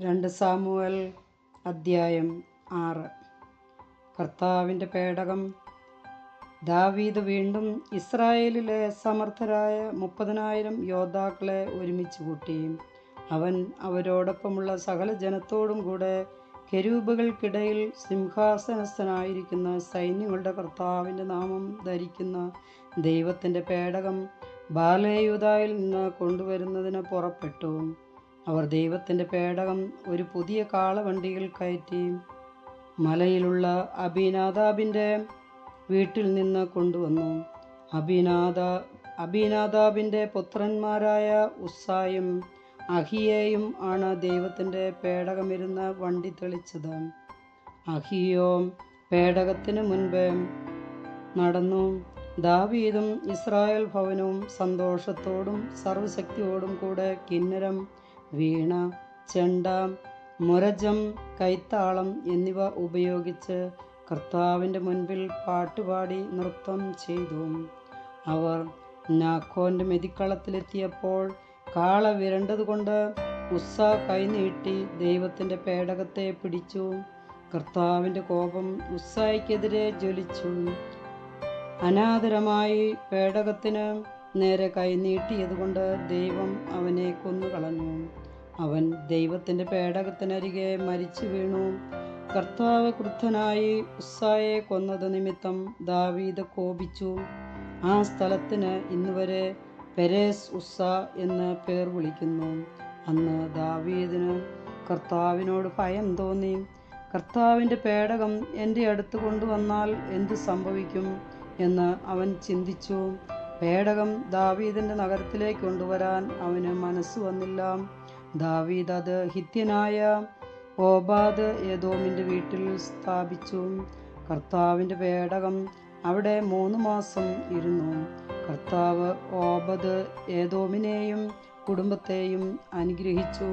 രണ്ട് സാമുവൽ അദ്ധ്യായം ആറ്. കർത്താവിന്റെ പേടകം. ദാവീദ് വീണ്ടും ഇസ്രായേലിലെ സമർത്ഥരായ മുപ്പതിനായിരം യോദ്ധാക്കളെ ഒരുമിച്ച് കൂട്ടി. അവൻ അവരോടൊപ്പമുള്ള സകല ജനത്തോടും കൂടെ കെരൂപുകൾക്കിടയിൽ സിംഹാസനസ്ഥനായിരിക്കുന്ന സൈന്യങ്ങളുടെ കർത്താവിന്റെ നാമം ധരിക്കുന്ന ദൈവത്തിന്റെ പേടകം ബാലയുതായിൽ നിന്ന് കൊണ്ടുവരുന്നതിന് പുറപ്പെട്ടു. അവർ ദൈവത്തിന്റെ പേടകം ഒരു പുതിയ കാളവണ്ടിയിൽ കയറ്റി മലയിലുള്ള അബിനാദാബിന്റെ വീട്ടിൽ നിന്ന് കൊണ്ടുവന്നു. അബിനാദ അബിനാദാബിന്റെ പുത്രന്മാരായ ഉസ്സായും അഹിയേയും ആണ് ദൈവത്തിന്റെ പേടകമിരുന്ന് വണ്ടി തെളിച്ചത്. അഹിയോ പേടകത്തിന് മുൻപ് നടന്നു. ദാവീദും ഇസ്രായേൽ ഭവനവും സന്തോഷത്തോടും സർവശക്തിയോടും കൂടെ കിന്നരം വീണ ചെണ്ട മുരജം കൈത്താളം എന്നിവ ഉപയോഗിച്ച് കർത്താവിന്റെ മുൻപിൽ പാട്ടുപാടി നൃത്തം ചെയ്തു. അവർ നാക്കോന്റെ മെതിക്കളത്തിലെത്തിയപ്പോൾ കാള വിരണ്ടതുകൊണ്ട് ഉസ്സ കൈനീട്ടി ദൈവത്തിന്റെ പേടകത്തെ പിടിച്ചു. കർത്താവിന്റെ കോപം ഉസ്സായിക്കെതിരെ ജ്വലിച്ചു. അനാദരമായി പേടകത്തിന് നേരെ കൈനീട്ടിയതുകൊണ്ട് ദൈവം അവനെ കൊന്നുകളഞ്ഞു. അവൻ ദൈവത്തിന്റെ പേടകത്തിനരികെ മരിച്ചു വീണു. കർത്താവ് ക്രുദ്ധനായി ഉസ്സായെ കൊന്നത് നിമിത്തം ദാവീദ് കോപിച്ചു. ആ സ്ഥലത്തിന് ഇന്നുവരെ പെരേസ് ഉസ്സ എന്ന് പേർ വിളിക്കുന്നു. അന്ന് ദാവീദിന് കർത്താവിനോട് ഭയം തോന്നി. കർത്താവിന്റെ പേടകം എന്റെ അടുത്ത് കൊണ്ടുവന്നാൽ എന്തു സംഭവിക്കും എന്ന് അവൻ ചിന്തിച്ചു. പേടകം ദാവീദിന്റെ നഗരത്തിലേക്ക് കൊണ്ടുവരാൻ അവന് മനസ്സ് വന്നില്ല. ദാവീദ് അത് ഹിത്യനായ ഓബാദ് ഏതോമിന്റെ വീട്ടിൽ സ്ഥാപിച്ചു. കർത്താവിന്റെ പേടകം അവിടെ മൂന്ന് മാസം ഇരുന്നു. കർത്താവ് ഓബദ് ഏതോമിനെയും കുടുംബത്തെയും അനുഗ്രഹിച്ചു.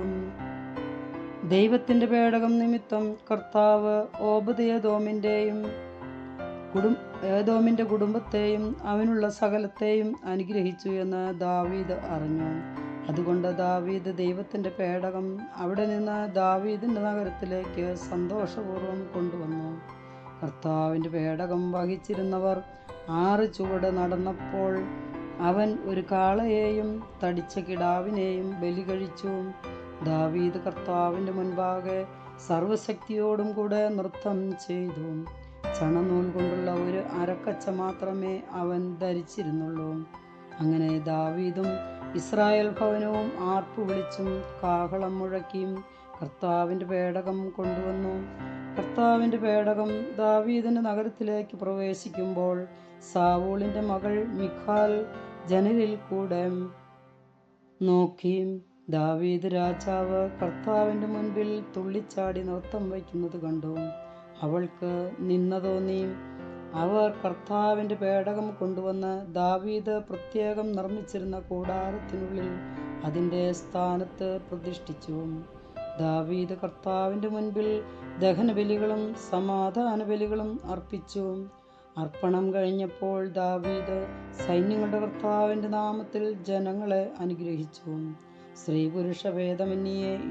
ദൈവത്തിന്റെ പേടകം നിമിത്തം കർത്താവ് ഓബദ് ഏതോമിന്റെയും കുടും ഏതോമിന്റെ കുടുംബത്തെയും അവനുള്ള സകലത്തെയും അനുഗ്രഹിച്ചു എന്ന് ദാവീദ് അറിഞ്ഞു. അതുകൊണ്ട് ദാവീദ് ദൈവത്തിന്റെ പേടകം അവിടെ നിന്ന് ദാവീദിന്റെ നഗരത്തിലേക്ക് സന്തോഷപൂർവം കൊണ്ടുവന്നു. കർത്താവിന്റെ പേടകം വഹിച്ചിരുന്നവർ ആറ് ചുവട് നടന്നപ്പോൾ അവൻ ഒരു കാളയെയും തടിച്ച കിടാവിനെയും ബലി കഴിച്ചു. ദാവീദ് കർത്താവിന്റെ മുൻപാകെ സർവശക്തിയോടും കൂടെ നൃത്തം ചെയ്തു. ചണനൂൽ കൊണ്ടുള്ള ഒരു അരക്കച്ച മാത്രമേ അവൻ ധരിച്ചിരുന്നുള്ളൂ. അങ്ങനെ ദാവീദും ഇസ്രായേൽ ഭവനവും ആർപ്പു വിളിച്ചും കാഹളം മുഴക്കിയും കർത്താവിന്റെ പേടകം കൊണ്ടുവന്നു. കർത്താവിന്റെ പേടകം ദാവീദിന്റെ നഗരത്തിലേക്ക് പ്രവേശിക്കുമ്പോൾ സാവൂളിന്റെ മകൾ മിഖാൽ ജനലിൽ കൂടെ നോക്കി. ദാവീദ് രാജാവ് കർത്താവിന്റെ മുൻപിൽ തുള്ളിച്ചാടി നൃത്തം വയ്ക്കുന്നത് കണ്ടു. അവൾക്ക് നിന്ന തോന്നി അവർ കർത്താവിന്റെ പേടകം കൊണ്ടുവന്ന് ദാവീദ് പ്രത്യേകം നിർമ്മിച്ചിരുന്ന കൂടാരത്തിനുള്ളിൽ അതിന്റെ സ്ഥാനത്ത് പ്രതിഷ്ഠിച്ചു. ദാവീദ് കർത്താവിന്റെ മുൻപിൽ ദഹനബലികളും സമാധാന ബലികളും അർപ്പിച്ചു. അർപ്പണം കഴിഞ്ഞപ്പോൾ ദാവീദ് സൈന്യങ്ങളുടെ കർത്താവിന്റെ നാമത്തിൽ ജനങ്ങളെ അനുഗ്രഹിച്ചു. സ്ത്രീ പുരുഷ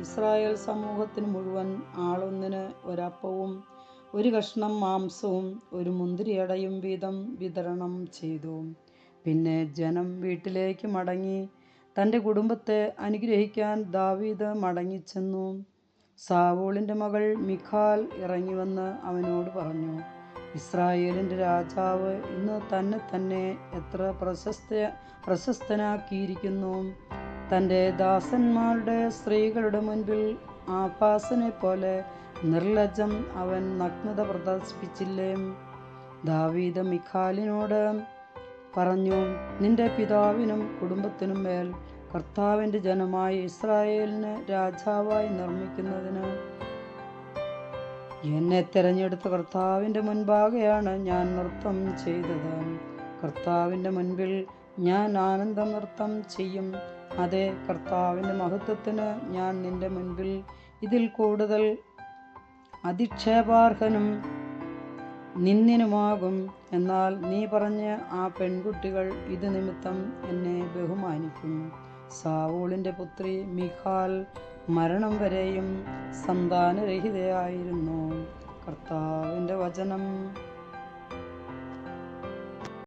ഇസ്രായേൽ സമൂഹത്തിന് മുഴുവൻ ആളൊന്നിന് ഒരപ്പവും ഒരു കഷ്ണം മാംസവും ഒരു മുന്തിരിയടയും വീതം വിതരണം ചെയ്തു. പിന്നെ ജനം വീട്ടിലേക്ക് മടങ്ങി തന്റെ കുടുംബത്തെ അനുഗ്രഹിക്കാൻ ദാവീദ് മടങ്ങിച്ചെന്നു സാവോളിന്റെ മകൾ മിഖാൽ ഇറങ്ങിവന്ന് അവനോട് പറഞ്ഞു ഇസ്രായേലിന്റെ രാജാവ് ഇന്ന് തന്നെ തന്നെ എത്ര പ്രശസ്ത പ്രശസ്തനാക്കിയിരിക്കുന്നു. തന്റെ ദാസന്മാരുടെ സ്ത്രീകളുടെ മുൻപിൽ ആഭാസനെ പോലെ നിർലജ്ജം അവൻ നഗ്നത പ്രദർശിപ്പിച്ചില്ലേ? ദാവീദ് മിഖാലിനോട് പറഞ്ഞു നിന്റെ പിതാവിനും കുടുംബത്തിനും മേൽ കർത്താവിന്റെ ജനമായ ഇസ്രായേലിന് രാജാവായി നിർമ്മിക്കുന്നതിന് എന്നെ തിരഞ്ഞെടുത്ത കർത്താവിന്റെ മുൻപാകെയാണ് ഞാൻ നൃത്തം ചെയ്തത്. കർത്താവിന്റെ മുൻപിൽ ഞാൻ ആനന്ദ നൃത്തം ചെയ്യും. അതെ കർത്താവിന്റെ മഹത്വത്തിന് ഞാൻ നിന്റെ മുൻപിൽ ഇതിൽ കൂടുതൽ അധിക്ഷേപാർഹനും നിന്നിനുമാകും. എന്നാൽ നീ പറഞ്ഞ ആ പെൺകുട്ടികൾ ഇത് നിമിത്തം എന്നെ ബഹുമാനിക്കും. സാവൂളിന്റെ പുത്രി മിഹാൽ മരണം വരെയും സന്താനരഹിതയായിരുന്നു. കർത്താവിന്റെ വചനം